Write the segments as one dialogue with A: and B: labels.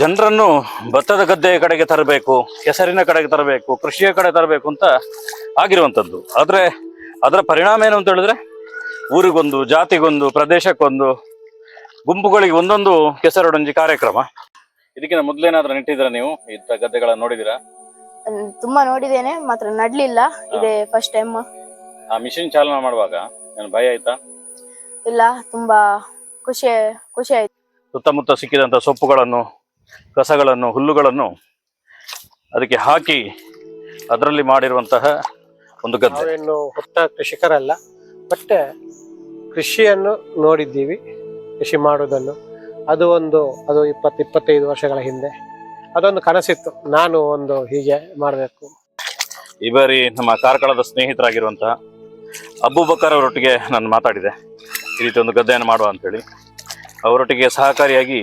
A: ಜನರನ್ನು ಭತ್ತದ ಗದ್ದೆಯ ಕಡೆಗೆ ತರಬೇಕು ಕೆಸರಿನ ಕಡೆಗೆ ತರಬೇಕು ಕೃಷಿಯ ಕಡೆ ತರಬೇಕು ಅಂತ ಆಗಿರುವಂಥದ್ದು. ಆದರೆ ಅದರ ಪರಿಣಾಮ ಏನು ಅಂತ ಹೇಳಿದ್ರೆ ಊರಿಗೊಂದು ಜಾತಿಗೊಂದು ಪ್ರದೇಶಕ್ಕೊಂದು ಗುಂಪುಗಳಿಗೆ ಒಂದೊಂದು ಕೆಸರೊಡಂಜಿ ಕಾರ್ಯಕ್ರಮ. ಇದಕ್ಕಿಂತ ಮೊದಲೇನಾದ್ರೂ ನೆಟ್ಟಿದ್ರ ನೀವು? ಇಂಥ ಗದ್ದೆಗಳನ್ನ
B: ನೋಡಿದಿರಾ ತುಂಬಾ ನೋಡಿದ್ದೇನೆ ಮಾತ್ರ ನಡ್ಲಿಲ್ಲ. ಇದೇ ಫಸ್ಟ್ ಟೈಮ್
A: ಆ ಮಿಷಿನ್ ಚಾಲನೆ ಮಾಡುವಾಗ ನಾನು ಭಯ ಆಯ್ತಾ?
B: ಇಲ್ಲ ತುಂಬಾ ಖುಷಿ ಖುಷಿ ಆಯ್ತು.
A: ಸುತ್ತಮುತ್ತ ಸಿಕ್ಕಿದಂತ ಸೊಪ್ಪುಗಳನ್ನು ಕಸಗಳನ್ನು ಹುಲ್ಲುಗಳನ್ನು ಅದಕ್ಕೆ ಹಾಕಿ ಅದರಲ್ಲಿ ಮಾಡಿರುವಂತಹ ಒಂದು ಗದ್ದೆ.
C: ನಾವೇನು ಹುಟ್ಟ ಕೃಷಿಕರಲ್ಲ ಬಟ್ ಕೃಷಿಯನ್ನು ನೋಡಿದ್ದೀವಿ ಕೃಷಿ ಮಾಡುವುದನ್ನು. ಅದು ಒಂದು ಅದು ಇಪ್ಪತ್ತು ಇಪ್ಪತ್ತೈದು ವರ್ಷಗಳ ಹಿಂದೆ. ಅದೊಂದು ಕನಸಿತ್ತು ನಾನು ಒಂದು ಹೀಗೆ ಮಾಡಬೇಕು.
A: ಈ ಬಾರಿ ನಮ್ಮ ಕಾರ್ಕಳದ ಸ್ನೇಹಿತರಾಗಿರುವಂತಹ ಅಬೂಬಕರ್ ಅವರೊಟ್ಟಿಗೆ ನಾನು ಮಾತಾಡಿದೆ. ಈ ರೀತಿ ಒಂದು ಗದ್ದೆಯನ್ನು ಮಾಡುವ ಅಂತೇಳಿ. ಅವರೊಟ್ಟಿಗೆ ಸಹಕಾರಿಯಾಗಿ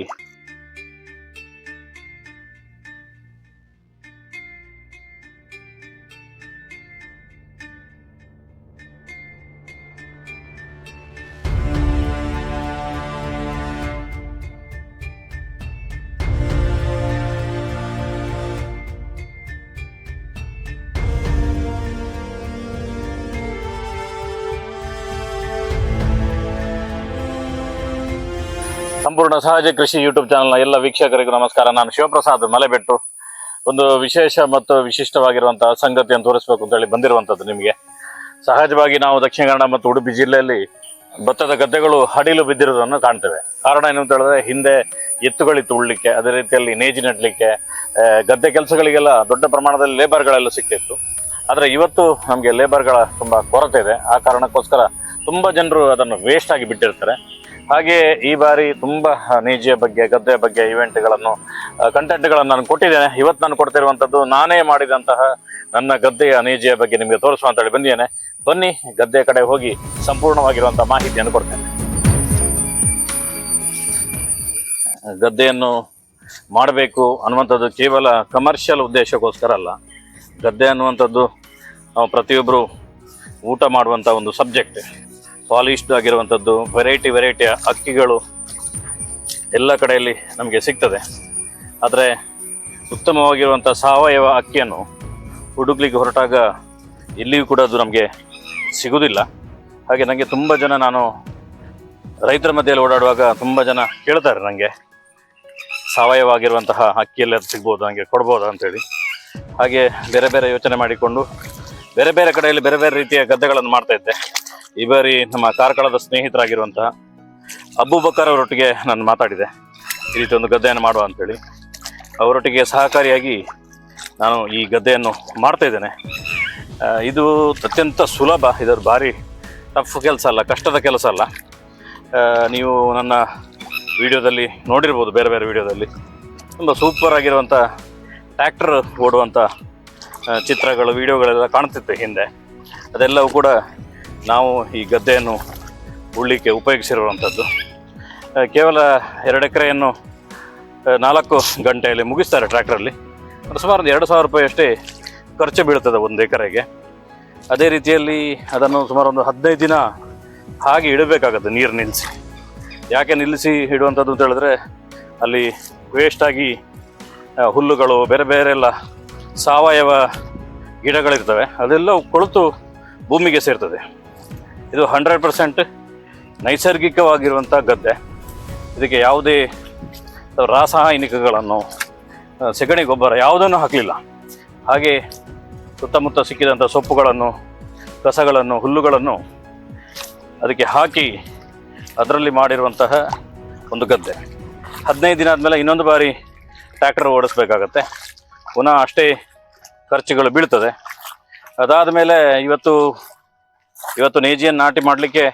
A: ಸಂಪೂರ್ಣ ಸಹಜ ಕೃಷಿ ಯೂಟ್ಯೂಬ್ ಚಾನಲ್ನ ಎಲ್ಲ ವೀಕ್ಷಕರಿಗೂ ನಮಸ್ಕಾರ. ನಾನು ಶಿವಪ್ರಸಾದ್ ಮಲೆಬೆಟ್ಟು. ಒಂದು ವಿಶೇಷ ಮತ್ತು ವಿಶಿಷ್ಟವಾಗಿರುವಂತಹ ಸಂಗತಿಯನ್ನು ತೋರಿಸ್ಬೇಕು ಅಂತ ಹೇಳಿ ಬಂದಿರುವಂಥದ್ದು ನಿಮಗೆ. ಸಹಜವಾಗಿ ನಾವು ದಕ್ಷಿಣ ಕನ್ನಡ ಮತ್ತು ಉಡುಪಿ ಜಿಲ್ಲೆಯಲ್ಲಿ ಭತ್ತದ ಗದ್ದೆಗಳು ಹಡಿಲು ಬಿದ್ದಿರುವುದನ್ನು ಕಾಣ್ತೇವೆ. ಕಾರಣ ಏನು ಅಂತ ಹೇಳಿದ್ರೆ ಹಿಂದೆ ಎತ್ತುಗಳಿತ್ತು ಉಳ್ಳಿಕ್ಕೆ, ಅದೇ ರೀತಿಯಲ್ಲಿ ನೇಜಿ ನೆಡ್ಲಿಕ್ಕೆ ಗದ್ದೆ ಕೆಲಸಗಳಿಗೆಲ್ಲ ದೊಡ್ಡ ಪ್ರಮಾಣದಲ್ಲಿ ಲೇಬರ್ಗಳೆಲ್ಲ ಸಿಕ್ತಿತ್ತು. ಆದರೆ ಇವತ್ತು ನಮಗೆ ಲೇಬರ್ಗಳ ತುಂಬ ಕೊರತೆ ಇದೆ. ಆ ಕಾರಣಕ್ಕೋಸ್ಕರ ತುಂಬ ಜನರು ಅದನ್ನು ವೇಸ್ಟ್ ಆಗಿ ಬಿಟ್ಟಿರ್ತಾರೆ. ಹಾಗೆ ಈ ಬಾರಿ ತುಂಬ ನೇಜಿಯ ಬಗ್ಗೆ ಗದ್ದೆಯ ಬಗ್ಗೆ ಇವೆಂಟ್ಗಳನ್ನು ಕಂಟೆಂಟ್ಗಳನ್ನು ನಾನು ಕೊಟ್ಟಿದ್ದೇನೆ. ಇವತ್ತು ನಾನು ಕೊಡ್ತಿರುವಂಥದ್ದು ನಾನೇ ಮಾಡಿದಂತಹ ನನ್ನ ಗದ್ದೆಯ ನೇಜಿಯ ಬಗ್ಗೆ ನಿಮಗೆ ತೋರಿಸುವ ಅಂತ ಹೇಳಿ ಬಂದಿದ್ದೇನೆ. ಬನ್ನಿ ಗದ್ದೆಯ ಕಡೆ ಹೋಗಿ ಸಂಪೂರ್ಣವಾಗಿರುವಂಥ ಮಾಹಿತಿಯನ್ನು ಕೊಡ್ತೇನೆ. ಗದ್ದೆಯನ್ನು ಮಾಡಬೇಕು ಅನ್ನುವಂಥದ್ದು ಕೇವಲ ಕಮರ್ಷಿಯಲ್ ಉದ್ದೇಶಕ್ಕೋಸ್ಕರ ಅಲ್ಲ. ಗದ್ದೆ ಅನ್ನುವಂಥದ್ದು ನಾವು ಪ್ರತಿಯೊಬ್ಬರು ಊಟ ಮಾಡುವಂಥ ಒಂದು ಸಬ್ಜೆಕ್ಟ್ ಪಾಲಿಶ್ಡ್ ಆಗಿರುವಂಥದ್ದು ವೆರೈಟಿ ವೆರೈಟಿಯ ಅಕ್ಕಿಗಳು ಎಲ್ಲ ಕಡೆಯಲ್ಲಿ ನಮಗೆ ಸಿಗ್ತದೆ. ಆದರೆ ಉತ್ತಮವಾಗಿರುವಂಥ ಸಾವಯವ ಅಕ್ಕಿಯನ್ನು ಹುಡುಕ್ಲಿಕ್ಕೆ ಹೊರಟಾಗ ಎಲ್ಲಿಯೂ ಕೂಡ ಅದು ನಮಗೆ ಸಿಗುವುದಿಲ್ಲ ಹಾಗೆ ನನಗೆ ತುಂಬ ಜನ ನಾನು ರೈತರ ಮಧ್ಯೆಯಲ್ಲಿ ಓಡಾಡುವಾಗ ತುಂಬ ಜನ ಕೇಳ್ತಾರೆ ನನಗೆ ಸಾವಯವಾಗಿರುವಂತಹ ಅಕ್ಕಿಯಲ್ಲಿ ಅದು ಸಿಗ್ಬೋದು ನನಗೆ ಕೊಡ್ಬೋದು ಅಂತೇಳಿ. ಹಾಗೆ ಬೇರೆ ಬೇರೆ ಯೋಚನೆ ಮಾಡಿಕೊಂಡು ಬೇರೆ ಬೇರೆ ಕಡೆಯಲ್ಲಿ ಬೇರೆ ಬೇರೆ ರೀತಿಯ ಗದ್ದೆಗಳನ್ನು ಮಾಡ್ತಾ ಇದ್ದೆ. ಈ ಬಾರಿ ನಮ್ಮ ಕಾರ್ಕಳದ ಸ್ನೇಹಿತರಾಗಿರುವಂತಹ ಅಬೂಬಕರ್ ಅವರೊಟ್ಟಿಗೆ ನಾನು ಮಾತಾಡಿದೆ. ಈ ರೀತಿ ಒಂದು ಗದ್ದೆಯನ್ನು ಮಾಡುವ ಅಂತೇಳಿ. ಅವರೊಟ್ಟಿಗೆ ಸಹಕಾರಿಯಾಗಿ ನಾನು ಈ ಗದ್ದೆಯನ್ನು ಮಾಡ್ತಾ ಇದ್ದೇನೆ. ಇದು ಅತ್ಯಂತ ಸುಲಭ ಇದರ ಭಾರಿ ಟಫ್ ಕೆಲಸ ಅಲ್ಲ, ಕಷ್ಟದ ಕೆಲಸ ಅಲ್ಲ. ನೀವು ನನ್ನ ವಿಡಿಯೋದಲ್ಲಿ ನೋಡಿರ್ಬೋದು, ಬೇರೆ ಬೇರೆ ವಿಡಿಯೋದಲ್ಲಿ. ತುಂಬ ಸೂಪರ್ ಆಗಿರುವಂಥ ಟ್ಯಾಕ್ಟರ್ ಓಡುವಂಥ ಚಿತ್ರಗಳು, ವಿಡಿಯೋಗಳೆಲ್ಲ ಕಾಣ್ತಿತ್ತು ಹಿಂದೆ. ಅದೆಲ್ಲವೂ ಕೂಡ ನಾವು ಈ ಗದ್ದೆಯನ್ನು ಉಳ್ಳಿಕ್ಕೆ ಉಪಯೋಗಿಸಿರುವಂಥದ್ದು. ಕೇವಲ ಎರಡು ಎಕರೆಯನ್ನು ನಾಲ್ಕು ಗಂಟೆಯಲ್ಲಿ ಮುಗಿಸ್ತಾರೆ ಟ್ರ್ಯಾಕ್ಟ್ರಲ್ಲಿ. ಸುಮಾರು ಒಂದು ಎರಡು ಸಾವಿರ ರೂಪಾಯಿಯಷ್ಟೇ ಖರ್ಚು ಬೀಳ್ತದೆ ಒಂದು ಎಕರೆಗೆ. ಅದೇ ರೀತಿಯಲ್ಲಿ ಅದನ್ನು ಸುಮಾರು ಒಂದು ಹದಿನೈದು ದಿನ ಹಾಗೆ ಇಡಬೇಕಾಗತ್ತೆ ನೀರು ನಿಲ್ಲಿಸಿ. ಯಾಕೆ ನಿಲ್ಲಿಸಿ ಇಡುವಂಥದ್ದು ಅಂತ ಹೇಳಿದ್ರೆ, ಅಲ್ಲಿ ವೇಸ್ಟಾಗಿ ಹುಲ್ಲುಗಳು, ಬೇರೆ ಬೇರೆ ಎಲ್ಲ ಸಾವಯವ ಗಿಡಗಳಿರ್ತವೆ ಅದೆಲ್ಲ ಕೊಳೆತು ಭೂಮಿಗೆ ಸೇರ್ತದೆ. ಇದು ಹಂಡ್ರೆಡ್ ಪರ್ಸೆಂಟ್ ನೈಸರ್ಗಿಕವಾಗಿರುವಂಥ ಗದ್ದೆ. ಇದಕ್ಕೆ ಯಾವುದೇ ರಾಸಾಯನಿಕಗಳನ್ನು ಸೆಗಣಿ ಗೊಬ್ಬರ ಯಾವುದನ್ನು ಹಾಕಲಿಲ್ಲ. ಹಾಗೆ ಸುತ್ತಮುತ್ತ ಸಿಕ್ಕಿದಂಥ ಸೊಪ್ಪುಗಳನ್ನು, ಕಸಗಳನ್ನು, ಹುಲ್ಲುಗಳನ್ನು ಅದಕ್ಕೆ ಹಾಕಿ ಅದರಲ್ಲಿ ಮಾಡಿರುವಂತಹ ಒಂದು ಗದ್ದೆ. ಹದಿನೈದು ದಿನ ಆದಮೇಲೆ ಇನ್ನೊಂದು ಬಾರಿ ಟ್ರ್ಯಾಕ್ಟರ್ ಓಡಿಸ್ಬೇಕಾಗತ್ತೆ. ಪುನಃ ಅಷ್ಟೇ ಖರ್ಚುಗಳು ಬೀಳ್ತದೆ. ಅದಾದ ಮೇಲೆ ಇವತ್ತು ಇವತ್ತು ನೇಜಿಯನ್ನು ನಾಟಿ ಮಾಡಲಿಕ್ಕೆ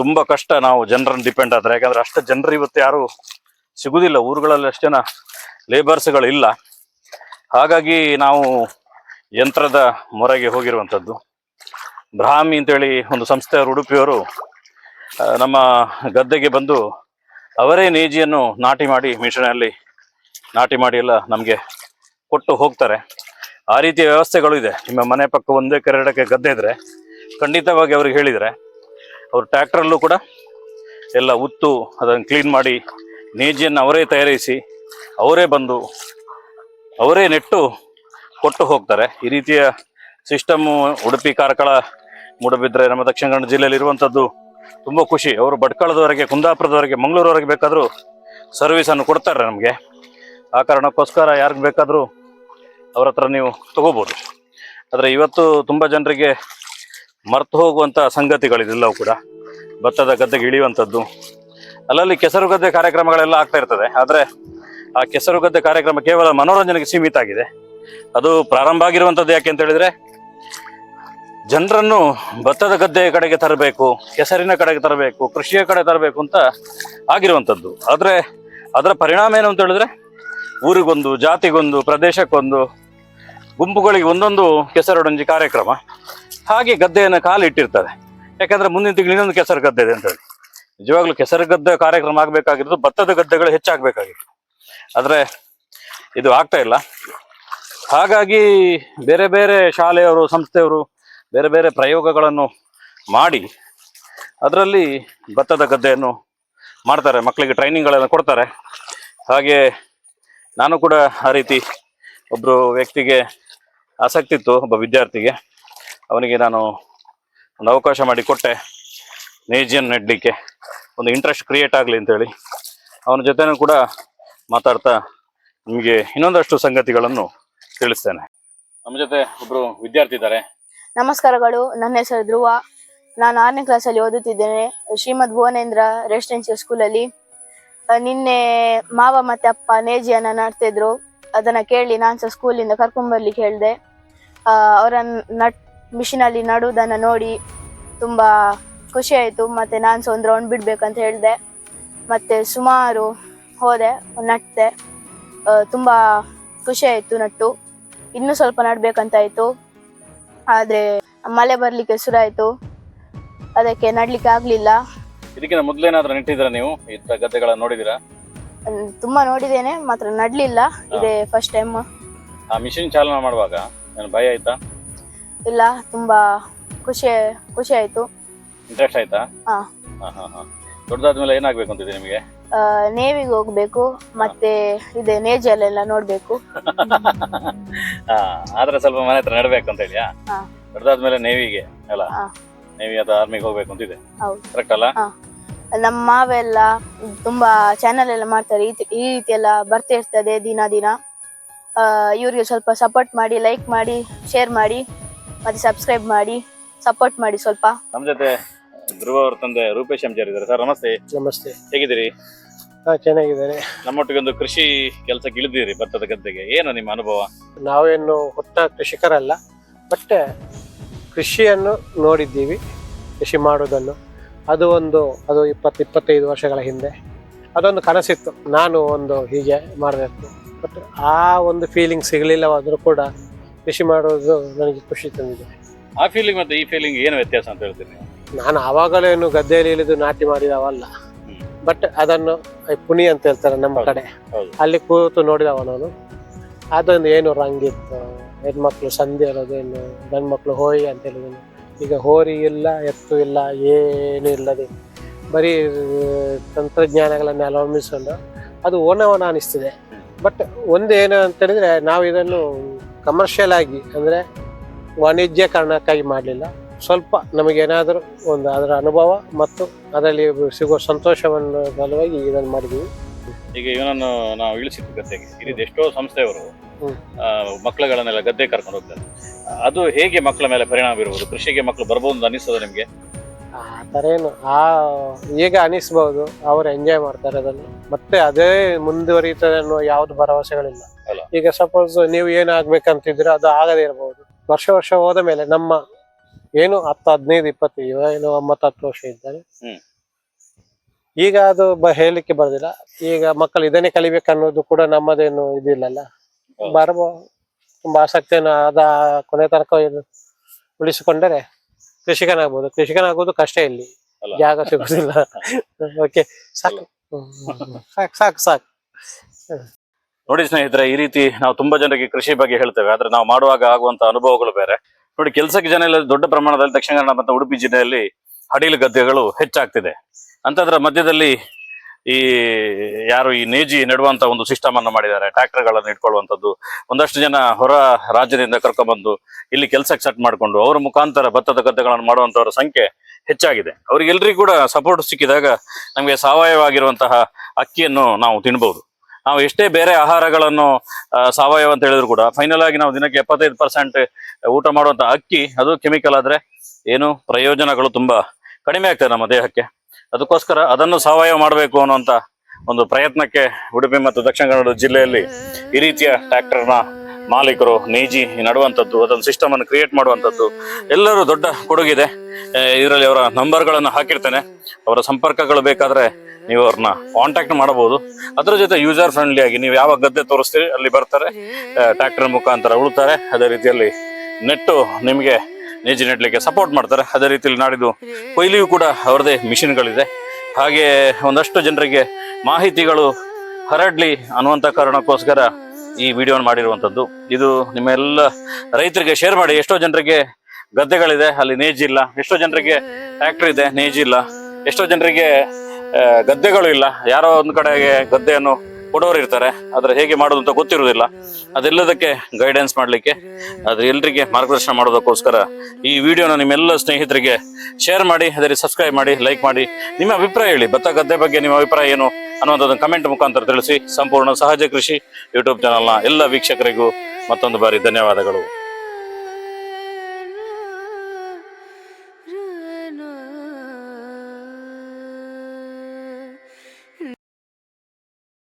A: ತುಂಬ ಕಷ್ಟ ನಾವು ಜನರನ್ನು ಡಿಪೆಂಡ್ ಆದರೆ. ಯಾಕಂದರೆ ಅಷ್ಟು ಜನರು ಇವತ್ತು ಯಾರು ಸಿಗುವುದಿಲ್ಲ ಊರುಗಳಲ್ಲಿ ಅಷ್ಟು ಜನ ಲೇಬರ್ಸ್ಗಳಿಲ್ಲ ಹಾಗಾಗಿ ನಾವು ಯಂತ್ರದ ಮೊರೆಗೆ ಹೋಗಿರುವಂಥದ್ದು. ಬ್ರಾಹ್ಮಿ ಅಂತೇಳಿ ಒಂದು ಸಂಸ್ಥೆಯವರು ಉಡುಪಿಯವರು ನಮ್ಮ ಗದ್ದೆಗೆ ಬಂದು ಅವರೇ ನೇಜಿಯನ್ನು ನಾಟಿ ಮಾಡಿ ಮಿಷನಲ್ಲಿ ನಾಟಿ ಮಾಡಿ ಎಲ್ಲ ನಮಗೆ ಕೊಟ್ಟು ಹೋಗ್ತಾರೆ. ಆ ರೀತಿಯ ವ್ಯವಸ್ಥೆಗಳು ಇದೆ. ನಿಮ್ಮ ಮನೆ ಪಕ್ಕ ಒಂದೇ ಕರೆಡಕ್ಕೆ ಗದ್ದೆ ಇದ್ರೆ ಖಂಡಿತವಾಗಿ ಅವ್ರಿಗೆ ಹೇಳಿದರೆ, ಅವರು ಟ್ಯಾಕ್ಟ್ರಲ್ಲೂ ಕೂಡ ಎಲ್ಲ ಉತ್ತು ಅದನ್ನು ಕ್ಲೀನ್ ಮಾಡಿ, ನೇಜಿಯನ್ನು ಅವರೇ ತಯಾರಿಸಿ, ಅವರೇ ಬಂದು ಅವರೇ ನೆಟ್ಟು ಕೊಟ್ಟು ಹೋಗ್ತಾರೆ. ಈ ರೀತಿಯ ಸಿಸ್ಟಮ್ಮು ಉಡುಪಿ, ಕಾರ್ಕಳ, ಮೂಡಬಿದ್ರೆ, ನಮ್ಮ ದಕ್ಷಿಣ ಕನ್ನಡ ಜಿಲ್ಲೆಯಲ್ಲಿ ಇರುವಂಥದ್ದು ತುಂಬ ಖುಷಿ. ಅವರು ಭಟ್ಕಳದವರೆಗೆ, ಕುಂದಾಪುರದವರೆಗೆ, ಮಂಗಳೂರವರೆಗೆ ಬೇಕಾದರೂ ಸರ್ವಿಸನ್ನು ಕೊಡ್ತಾರೆ ನಮಗೆ. ಆ ಕಾರಣಕ್ಕೋಸ್ಕರ ಯಾರಿಗೆ ಬೇಕಾದರೂ ಅವ್ರ ನೀವು ತಗೋಬೋದು. ಆದರೆ ಇವತ್ತು ತುಂಬ ಜನರಿಗೆ ಮರ್ತು ಹೋಗುವಂಥ ಸಂಗತಿಗಳಿದೆಲ್ಲವೂ ಕೂಡ ಭತ್ತದ ಗದ್ದೆಗೆ ಇಳಿಯುವಂಥದ್ದು. ಅಲ್ಲಲ್ಲಿ ಕೆಸರು ಗದ್ದೆ ಕಾರ್ಯಕ್ರಮಗಳೆಲ್ಲ ಆಗ್ತಾ ಇರ್ತದೆ. ಆದರೆ ಆ ಕೆಸರು ಗದ್ದೆ ಕಾರ್ಯಕ್ರಮ ಕೇವಲ ಮನೋರಂಜನೆಗೆ ಸೀಮಿತ ಆಗಿದೆ. ಅದು ಪ್ರಾರಂಭ ಆಗಿರುವಂಥದ್ದು ಯಾಕೆ ಅಂತ ಹೇಳಿದ್ರೆ, ಜನರನ್ನು ಭತ್ತದ ಗದ್ದೆಯ ಕಡೆಗೆ ತರಬೇಕು, ಕೆಸರಿನ ಕಡೆಗೆ ತರಬೇಕು, ಕೃಷಿಯ ಕಡೆ ತರಬೇಕು ಅಂತ ಆಗಿರುವಂಥದ್ದು. ಆದರೆ ಅದರ ಪರಿಣಾಮ ಏನು ಅಂತ ಹೇಳಿದ್ರೆ, ಊರಿಗೊಂದು, ಜಾತಿಗೊಂದು, ಪ್ರದೇಶಕ್ಕೊಂದು, ಗುಂಪುಗಳಿಗೆ ಒಂದೊಂದು ಕೆಸರೊಡಂಜಿ ಕಾರ್ಯಕ್ರಮ. ಹಾಗೆ ಗದ್ದೆಯನ್ನು ಕಾಲಿಟ್ಟಿರ್ತಾರೆ ಯಾಕಂದ್ರೆ ಮುಂದಿನ ತಿಂಗಳು ಇನ್ನೊಂದು ಕೆಸರು ಗದ್ದೆ ಇದೆ ಅಂತ ಹೇಳಿ ನಿಜವಾಗ್ಲೂ ಕೆಸರು ಗದ್ದೆ ಕಾರ್ಯಕ್ರಮ ಆಗಬೇಕಾಗಿರೋದು ಭತ್ತದ ಗದ್ದೆಗಳು ಹೆಚ್ಚಾಗಬೇಕಾಗಿತ್ತು. ಆದರೆ ಇದು ಆಗ್ತಾ ಇಲ್ಲ. ಹಾಗಾಗಿ ಬೇರೆ ಬೇರೆ ಶಾಲೆಯವರು, ಸಂಸ್ಥೆಯವರು ಬೇರೆ ಬೇರೆ ಪ್ರಯೋಗಗಳನ್ನು ಮಾಡಿ ಅದರಲ್ಲಿ ಭತ್ತದ ಗದ್ದೆಯನ್ನು ಮಾಡ್ತಾರೆ. ಮಕ್ಕಳಿಗೆ ಟ್ರೈನಿಂಗ್ಗಳನ್ನು ಕೊಡ್ತಾರೆ. ಹಾಗೆ ನಾನು ಕೂಡ ಆ ರೀತಿ ಒಬ್ಬರು ವ್ಯಕ್ತಿಗೆ ಆಸಕ್ತಿ ಇತ್ತು, ಒಬ್ಬ ವಿದ್ಯಾರ್ಥಿಗೆ. ಅವನಿಗೆ ನಾನು ಒಂದು ಅವಕಾಶ ಮಾಡಿ ಕೊಟ್ಟೆ ನೇಜಿಯನ್ನು ನೆಡಲಿಕ್ಕೆ. ಒಂದು ಇಂಟ್ರೆಸ್ಟ್ ಕ್ರಿಯೇಟ್ ಆಗಲಿ ಅಂತೇಳಿ. ಅವನ ಜೊತೆನೂ ಕೂಡ ಮಾತಾಡ್ತಾ ನಿಮಗೆ ಇನ್ನೊಂದಷ್ಟು ಸಂಗತಿಗಳನ್ನು ತಿಳಿಸ್ತೇನೆ. ನಮ್ಮ ಜೊತೆ ಒಬ್ಬರು ವಿದ್ಯಾರ್ಥಿ ಇದ್ದಾರೆ.
B: ನಮಸ್ಕಾರಗಳು. ನನ್ನ ಹೆಸರು ಧ್ರುವ. ನಾನು ಆರನೇ ಕ್ಲಾಸಲ್ಲಿ ಓದುತ್ತಿದ್ದೇನೆ. ಶ್ರೀಮದ್ ಭುವನೇಂದ್ರ ರೆಸಿಡೆನ್ಷಿಯಲ್ ಸ್ಕೂಲಲ್ಲಿ ನಿನ್ನೆ ಮಾವ ಮತ್ತೆ ಅಪ್ಪ ನೇಜಿಯನ್ನ ನಡ್ತಿದ್ರು. ಅದನ್ನ ಕೇಳಿ ನಾನು ಸಹ ಸ್ಕೂಲಿಂದ ಕರ್ಕೊಂಡ್ಬರ್ಲಿಕ್ಕೆ ಹೇಳಿದೆ. ಅವರನ್ನು ನಟ್ ಮಿಷಿನಲ್ಲಿ ನಡುವುದನ್ನು ನೋಡಿ ತುಂಬಾ ಖುಷಿ ಆಯಿತು. ಮತ್ತೆ ನಾನು ಸಹ ಒಂದು ರೌಂಡ್ ಬಿಡ್ಬೇಕಂತ ಹೇಳಿದೆ. ಮತ್ತೆ ಸುಮಾರು ಹೋದೆ ನಟ್ಟೆ ತುಂಬ ಖುಷಿ ಆಯಿತು ನಟ್ಟು. ಇನ್ನೂ ಸ್ವಲ್ಪ ನಡಬೇಕಂತಾಯಿತು ಆದರೆ ಮಳೆ ಬರ್ಲಿಕ್ಕೆ ಶುರುವಾಯ್ತು ಅದಕ್ಕೆ ನಡ್ಲಿಕ್ಕೆ ಆಗ್ಲಿಲ್ಲ.
A: ಇದಕ್ಕಿಂತ ಮೊದಲೇನಾದ್ರೂ ನೆಟ್ಟಿದ್ರ ನೀವು? ಈ ತರ ಗದ್ದೆಗಳನ್ನ
B: ತುಂಬಾ ನೋಡಿದ್ದೇನೆ ಮಾತ್ರ ನಡ್ಲಿಲ್ಲ. ಇದೇ ಫಸ್ಟ್ ಟೈಮ್
A: ಆ ಮಿಷಿನ್ ಚಾಲನೆ ಮಾಡುವಾಗ ನಾನು ಭಯ ಆಯ್ತಾ?
B: ಇಲ್ಲ ತುಂಬಾ ಖುಷಿ ಖುಷಿ ಆಯ್ತು.
A: ಇಂಟ್ರೆಸ್ಟ್ ಆಯ್ತಾ?
B: ಹಾ.
A: ಹಾ ಹಾ ಹಾ. ದೊಡ್ಡದಾದ್ಮೇಲೆ ಏನಾಗ್ಬೇಕು ಅಂತಿದೆ ನಿಮಗೆ
B: ನೇವಿಗೆ ಹೋಗ್ಬೇಕು ಮತ್ತೆ ಇದೆ ನೇಜಲ್ಲೆಲ್ಲ ನೋಡ್ಬೇಕು.
A: ಹಾ ಆದ್ರೆ ಸ್ವಲ್ಪ ಮನೆ ಹತ್ರ ನಡ್ಬೇಕು ಅಂತ ಹೇಳಿಯಾ
B: ಹಾ.
A: ದೊಡ್ಡದಾದ್ಮೇಲೆ ನೇವಿಗೆ ಅಲ್ಲ?
B: ಹಾ.
A: ನೇವಿ ಅಥವಾ ಆರ್ಮಿಗೆ ಹೋಗ್ಬೇಕು ಅಂತಿದೆ
B: ಹೌದು.
A: ಕರೆಕ್ಟ್ ಅಲ್ಲ?
B: ನಮ್ಮ ಮಾವೆಲ್ಲ ತುಂಬಾ ಚಾನೆಲ್ ಎಲ್ಲ ಮಾಡ್ತಾರೆ ಈ ತಿ- ಈ ರೀತಿ ಎಲ್ಲ ಬರ್ತಾ ಇರ್ತದೆ ದಿನ ದಿನ. ಆ, ಇವ್ರಿಗೆ ಸ್ವಲ್ಪ ಸಪೋರ್ಟ್ ಮಾಡಿ ಲೈಕ್ ಮಾಡಿ ಶೇರ್ ಮಾಡಿ. ಮತ್ತೆ ಸಬ್ಸ್ಕ್ರೈಬ್ ಮಾಡಿ ಸಪೋರ್ಟ್ ಮಾಡಿ ಸ್ವಲ್ಪ.
A: ನಮ್ಮ ಜೊತೆ ಧ್ರುವ ಅವ್ರ ತಂದೆ ರೂಪೇಶ್ ಎಂಜರ್ ಇದ್ದಾರೆ ಸರ್ ನಮಸ್ತೆ.
C: ನಮಸ್ತೆ.
A: ಹೇಗಿದ್ದೀರಿ?
C: ಚೆನ್ನಾಗಿದ್ದಾರೆ. ಚೆನ್ನಾಗಿದ್ದೇನೆ
A: ನಮ್ಮೊಟ್ಟಿಗೆ ಒಂದು ಕೃಷಿ ಕೆಲಸಕ್ಕೆ ಇಳಿದಿರಿ ಭತ್ತದ ಗದ್ದೆಗೆ. ಏನು ನಿಮ್ಮ ಅನುಭವ?
C: ನಾವೇನು ಹೊತ್ತ ಕೃಷಿಕರಲ್ಲ ಬಟ್ ಕೃಷಿಯನ್ನು ನೋಡಿದ್ದೀವಿ ಕೃಷಿ ಮಾಡೋದನ್ನು ಅದು ಒಂದು ಅದು ಇಪ್ಪತ್ತು ಇಪ್ಪತ್ತೈದು ವರ್ಷಗಳ ಹಿಂದೆ. ಅದೊಂದು ಕನಸಿತ್ತು. ನಾನು ಒಂದು ಹೀಗೆ ಮಾಡಬೇಕು ಬಟ್ ಆ ಒಂದು ಫೀಲಿಂಗ್ ಸಿಗಲಿಲ್ಲವಾದರೂ ಕೂಡ ಕೃಷಿ ಮಾಡೋದು ನನಗೆ ಖುಷಿ ತಂದಿದೆ.
A: ಆ ಫೀಲಿಂಗ್ ಮತ್ತೆ ಈ ಫೀಲಿಂಗ್ ಏನು ವ್ಯತ್ಯಾಸ ಅಂತ ಹೇಳ್ತೀನಿ ನೀವು?
C: ನಾನು ಆವಾಗಲೇನು ಏನು ಗದ್ದೆಯಲ್ಲಿ ಇಳಿದು ನಾಟಿ ಮಾಡಿದವಲ್ಲ. ಬಟ್ ಅದನ್ನು ಪುಣಿ ಅಂತ ಹೇಳ್ತಾರೆ ನಮ್ಮ ಕಡೆ.
A: ಹೌದು.
C: ಅಲ್ಲಿ ಕೂತು ನೋಡಿದವ ನಾನು. ಅದೊಂದು ಏನು ರಂಗಿತ್ತು ಹೆಣ್ಮಕ್ಳು ಸಂಧಿ ಇರೋದು ಏನು ಗಂಡು ಮಕ್ಕಳು ಹೋಯಿ ಅಂತ ಹೇಳಿದ್ರು ಈಗ ಹೋರಿ ಇಲ್ಲ ಎತ್ತು ಇಲ್ಲ ಏನು ಇಲ್ಲದೆ. ಬರೀ ತಂತ್ರಜ್ಞಾನಗಳನ್ನೆಲ್ಲ ಅವಲಂಬಿಸಿಕೊಂಡು ಅದು ಓನವನ ಅನಿಸ್ತಿದೆ. ಬಟ್ ಒಂದು ಏನು ಅಂತ ಹೇಳಿದ್ರೆ ನಾವು ಇದನ್ನು ಕಮರ್ಷಿಯಲ್ ಆಗಿ ಅಂದರೆ ವಾಣಿಜ್ಯಕರಣಕ್ಕಾಗಿ ಮಾಡಲಿಲ್ಲ. ಸ್ವಲ್ಪ ನಮಗೇನಾದರೂ ಒಂದು ಅದರ ಅನುಭವ ಮತ್ತು ಅದರಲ್ಲಿ ಸಿಗುವ ಸಂತೋಷವನ್ನು ಸಲುವಾಗಿ ಇದನ್ನು ಮಾಡಿದ್ದೀವಿ.
A: ಈಗ ಇವನನ್ನು ನಾವು ಇಳಿಸಿದ್ವಿ ಗದ್ದೆಗೆ. ಇಲ್ಲಿ ಎಷ್ಟೋ ಸಂಸ್ಥೆಯವರು. ಮಕ್ಕಳುಗಳನ್ನೆಲ್ಲ ಗದ್ದೆ ಕರ್ಕೊಂಡು ಹೋಗ್ತಾರೆ. ಅದು ಹೇಗೆ ಮಕ್ಕಳ ಮೇಲೆ ಪರಿಣಾಮ ಬೀರಬಹುದು ಕೃಷಿಗೆ ಮಕ್ಕಳು ಬರಬಹುದು ಅನ್ನಿಸ್ತದೆ ನಿಮ್ಗೆ?
C: ಆ ಥರ ಏನು ಆ ಈಗ ಅನಿಸ್ಬಹುದು ಅವ್ರು ಎಂಜಾಯ್ ಮಾಡ್ತಾರೆ ಅದನ್ನು ಮತ್ತೆ ಅದೇ ಮುಂದುವರಿತದೆ ಅನ್ನೋ ಯಾವ್ದು ಭರವಸೆಗಳಿಲ್ಲ
A: ಅಲ್ಲ.
C: ಈಗ ಸಪೋಸ್ ನೀವು ಏನು ಆಗ್ಬೇಕಂತಿದ್ರೆ ಅದು ಆಗದೇ ಇರಬಹುದು ವರ್ಷ ವರ್ಷ ಹೋದ ಮೇಲೆ ನಮ್ಮ ಏನು ಹತ್ತು ಹದಿನೈದು ಇಪ್ಪತ್ತು ಇವ ಏನು ಒಂಬತ್ತು ಹತ್ತು ವರ್ಷ ಇದ್ದಾರೆ
A: ಹ್ಮ್.
C: ಈಗ ಅದು ಬ ಹೇಳಲಿಕ್ಕೆ ಬರೋದಿಲ್ಲ ಈಗ ಮಕ್ಕಳು ಇದನ್ನೇ ಕಲಿಬೇಕನ್ನೋದು ಕೂಡ ನಮ್ಮದೇನು ಇದಿಲ್ಲಲ್ಲ
A: ಹೌದು.
C: ಬರಬಹುದು ತುಂಬಾ ಆಸಕ್ತಿಯನ್ನು ಅದ ಕೊನೆ ತನಕ ಇದು ಉಳಿಸಿಕೊಂಡರೆ ಕೃಷಿಕನಾಗ್ಬೋದು. ಕೃಷಿಕನಾಗೋದು ಕಷ್ಟ ಇಲ್ಲಿ.
A: ಅಲ್ಲ.
C: ಜಾಗ ಸಿಗೋದಿಲ್ಲ. ಓಕೆ ಸಾಕು. ಹ್ಮ್. ಸಾಕು ಸಾಕು ಸಾಕು.
A: ನೋಡಿ ಸ್ನೇಹಿತರೆ ಈ ರೀತಿ ನಾವು ತುಂಬಾ ಜನರಿಗೆ ಕೃಷಿ ಬಗ್ಗೆ ಹೇಳ್ತೇವೆ. ಆದ್ರೆ ನಾವು ಮಾಡುವಾಗ ಆಗುವಂತ ಅನುಭವಗಳು ಬೇರೆ. ನೋಡಿ ಕೆಲಸಕ್ಕೆ ಜನ ದೊಡ್ಡ ಪ್ರಮಾಣದಲ್ಲಿ ದಕ್ಷಿಣ ಕನ್ನಡ ಮತ್ತು ಉಡುಪಿ ಜಿಲ್ಲೆಯಲ್ಲಿ ಹಡಿಲು ಗದ್ದೆಗಳು ಹೆಚ್ಚಾಗ್ತಿದೆ. ಅಂತದ್ರ ಮಧ್ಯದಲ್ಲಿ ಈ ಯಾರು ಈ ನೇಜಿ ನೆಡುವಂತ ಒಂದು ಸಿಸ್ಟಮ್ ಅನ್ನು ಮಾಡಿದ್ದಾರೆ. ಟ್ರಾಕ್ಟರ್ಗಳನ್ನು ಇಟ್ಕೊಳ್ಳುವಂಥದ್ದು. ಒಂದಷ್ಟು ಜನ ಹೊರ ರಾಜ್ಯದಿಂದ ಕರ್ಕೊಂಡ್ಬಂದು ಇಲ್ಲಿ ಕೆಲಸಕ್ಕೆ ಸೆಟ್ ಮಾಡಿಕೊಂಡು ಅವರ ಮುಖಾಂತರ ಭತ್ತದ ಗದ್ದೆಗಳನ್ನು ಮಾಡುವಂತವರ ಸಂಖ್ಯೆ ಹೆಚ್ಚಾಗಿದೆ. ಅವರಿಗೆಲ್ಲರಿಗೂ ಕೂಡ ಸಪೋರ್ಟ್ ಸಿಕ್ಕಿದಾಗ ನಮಗೆ ಸಾವಯವವಾಗಿರುವಂತಹ ಅಕ್ಕಿಯನ್ನು ನಾವು ತಿನ್ಬಹುದು ನಾವು ಎಷ್ಟೇ ಬೇರೆ ಆಹಾರಗಳನ್ನು ಸಾವಯವ ಅಂತ ಹೇಳಿದ್ರು ಕೂಡ ಫೈನಲ್ ಆಗಿ ನಾವು ದಿನಕ್ಕೆ ಎಪ್ಪತ್ತೈದು ಪರ್ಸೆಂಟ್ ಊಟ ಮಾಡುವಂತ ಅಕ್ಕಿ, ಅದು ಕೆಮಿಕಲ್ ಆದ್ರೆ ಏನು ಪ್ರಯೋಜನಗಳು ತುಂಬಾ ಕಡಿಮೆ ಆಗ್ತದೆ ನಮ್ಮ ದೇಹಕ್ಕೆ. ಅದಕ್ಕೋಸ್ಕರ ಅದನ್ನು ಸಾವಯವ ಮಾಡಬೇಕು ಅನ್ನುವಂತ ಒಂದು ಪ್ರಯತ್ನಕ್ಕೆ ಉಡುಪಿ ಮತ್ತು ದಕ್ಷಿಣ ಕನ್ನಡ ಜಿಲ್ಲೆಯಲ್ಲಿ ಈ ರೀತಿಯ ಟ್ರ್ಯಾಕ್ಟರ್ನ ಮಾಲೀಕರು ನೇಜಿ ನಡುವಂಥದ್ದು ಅದೊಂದು ಸಿಸ್ಟಮ್ ಅನ್ನು ಕ್ರಿಯೇಟ್ ಮಾಡುವಂಥದ್ದು ಎಲ್ಲರೂ ದೊಡ್ಡ ಕೊಡುಗಿದೆ ಇದರಲ್ಲಿ ಅವರ ನಂಬರ್ಗಳನ್ನು ಹಾಕಿರ್ತೇನೆ. ಅವರ ಸಂಪರ್ಕಗಳು ಬೇಕಾದರೆ ನೀವು ಅವ್ರನ್ನ ಕಾಂಟ್ಯಾಕ್ಟ್ ಮಾಡಬಹುದು. ಅದರ ಜೊತೆ ಯೂಸರ್ ಫ್ರೆಂಡ್ಲಿ ಆಗಿ ನೀವು ಯಾವ ಗದ್ದೆ ತೋರಿಸ್ತೀರಿ, ಅಲ್ಲಿ ಬರ್ತಾರೆ. ಟ್ರ್ಯಾಕ್ಟರ್ ಮುಖಾಂತರ ಉಳ್ತಾರೆ. ಅದೇ ರೀತಿಯಲ್ಲಿ ನೆಟ್ಟು ನಿಮಗೆ ನೇಜಿ ನೆಡ್ಲಿಕ್ಕೆ ಸಪೋರ್ಟ್ ಮಾಡ್ತಾರೆ. ಅದೇ ರೀತಿಯಲ್ಲಿ ನಾಡಿದ್ದು ಕೊಯ್ಲಿಯು ಕೂಡ ಅವರದೇ ಮಿಷಿನ್ಗಳಿದೆ. ಹಾಗೆ ಒಂದಷ್ಟು ಜನರಿಗೆ ಮಾಹಿತಿಗಳು ಹರಡ್ಲಿ ಅನ್ನುವಂಥ ಕಾರಣಕ್ಕೋಸ್ಕರ ಈ ವಿಡಿಯೋನ ಮಾಡಿರುವಂಥದ್ದು. ಇದು ನಿಮ್ಮೆಲ್ಲ ರೈತರಿಗೆ ಶೇರ್ ಮಾಡಿ. ಎಷ್ಟೋ ಜನರಿಗೆ ಗದ್ದೆಗಳಿದೆ, ಅಲ್ಲಿ ನೇಜಿಲ್ಲ ಎಷ್ಟೋ ಜನರಿಗೆ ಟ್ರ್ಯಾಕ್ಟರ್ ಇದೆ ನೇಜಿಲ್ಲ ಎಷ್ಟೋ ಜನರಿಗೆ ಗದ್ದೆಗಳು ಇಲ್ಲ. ಯಾರೋ ಒಂದು ಕಡೆಗೆ ಗದ್ದೆಯನ್ನು ಕೊಡೋರು ಇರ್ತಾರೆ ಆದ್ರೆ ಹೇಗೆ ಮಾಡೋದು ಅಂತ ಗೊತ್ತಿರುವುದಿಲ್ಲ. ಅದೆಲ್ಲದಕ್ಕೆ ಗೈಡೆನ್ಸ್ ಮಾಡಲಿಕ್ಕೆ ಅದ್ರ ಎಲ್ರಿಗೆ ಮಾರ್ಗದರ್ಶನ ಮಾಡೋದಕ್ಕೋಸ್ಕರ ಈ ವಿಡಿಯೋನ ನಿಮ್ಮೆಲ್ಲ ಸ್ನೇಹಿತರಿಗೆ ಶೇರ್ ಮಾಡಿ, ಅದರಲ್ಲಿ ಸಬ್ಸ್ಕ್ರೈಬ್ ಮಾಡಿ ಲೈಕ್ ಮಾಡಿ. ನಿಮ್ಮ ಅಭಿಪ್ರಾಯ ಹೇಳಿ. ಭತ್ತ ಗದ್ದೆ ಬಗ್ಗೆ ನಿಮ್ಮ ಅಭಿಪ್ರಾಯ ಏನು ಅನ್ನುವಂಥದ್ದನ್ನು ಕಮೆಂಟ್ ಮುಖಾಂತರ ತಿಳಿಸಿ. ಸಂಪೂರ್ಣ ಸಹಜ ಕೃಷಿ ಯೂಟ್ಯೂಬ್ ಚಾನಲ್ನ ಎಲ್ಲ ವೀಕ್ಷಕರಿಗೂ ಮತ್ತೊಂದು ಬಾರಿ ಧನ್ಯವಾದಗಳು.